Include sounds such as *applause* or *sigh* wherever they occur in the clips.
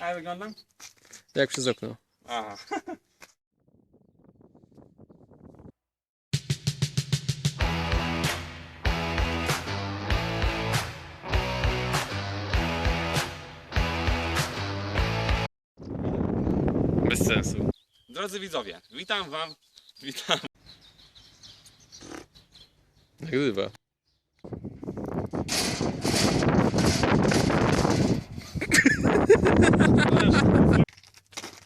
A ja wyglądam? Jak przez okno. Aha. *laughs* Bez sensu. Drodzy widzowie, witam wam. Witam. Nagrywa.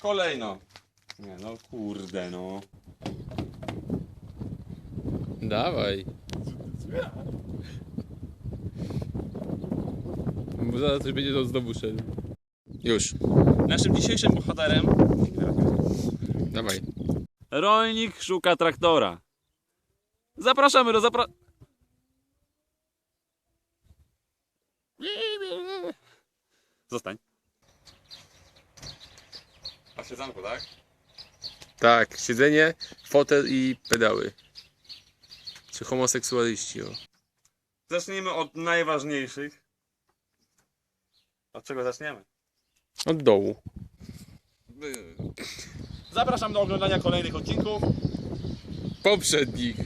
Kolejno. Nie no, kurde no. Dawaj. Bo zaraz coś będzie to znowu szedł. Już. Naszym dzisiejszym bohaterem. Dawaj. Rolnik szuka traktora. Zapraszamy do zapra... Zostań. A siedzanku, tak? Tak, siedzenie, fotel i pedały. Czy homoseksualiści, o. Zacznijmy od najważniejszych. Od czego zaczniemy? Od dołu. Zapraszam do oglądania kolejnych odcinków. Poprzednich.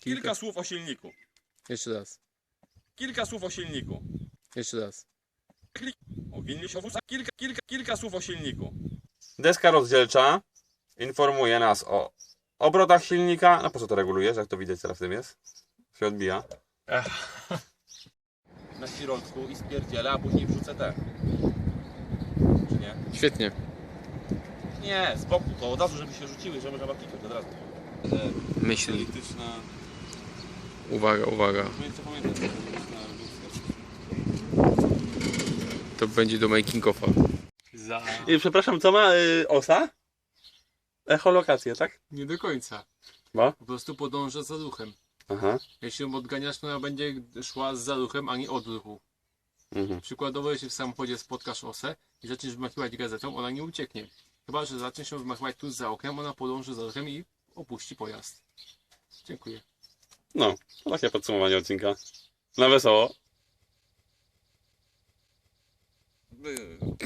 Kilka słów o silniku. Jeszcze raz. Kilka słów o silniku. Jeszcze raz. O Wilniusiowu- kilka, kilka, kilka słów o silniku. Deska rozdzielcza informuje nas o obrotach silnika. No po co to regulujesz? Jak to widać teraz w tym jest? Się odbija. Na środku i spierdzielę, a później wrzucę te. Czy nie? Świetnie. Nie, z boku, to od razu, żeby się rzuciły, żeby można klikać od razu. Myśli. Uwaga, uwaga. Pamiętam. Będzie do making offa. Za... I, przepraszam, co ma y, osa? Echolokację, tak? Nie do końca. Bo? Po prostu podąża za ruchem. Aha. Jeśli ją odganiasz, to ona będzie szła za ruchem, a nie od ruchu. Mhm. Przykładowo, jeśli w samochodzie spotkasz osę i zaczniesz wymachiwać gazetą, ona nie ucieknie. Chyba, że zaczniesz ją wymachiwać tu za okiem, ona podąży za ruchem i opuści pojazd. Dziękuję. No, to takie podsumowanie odcinka. Na wesoło. Boom.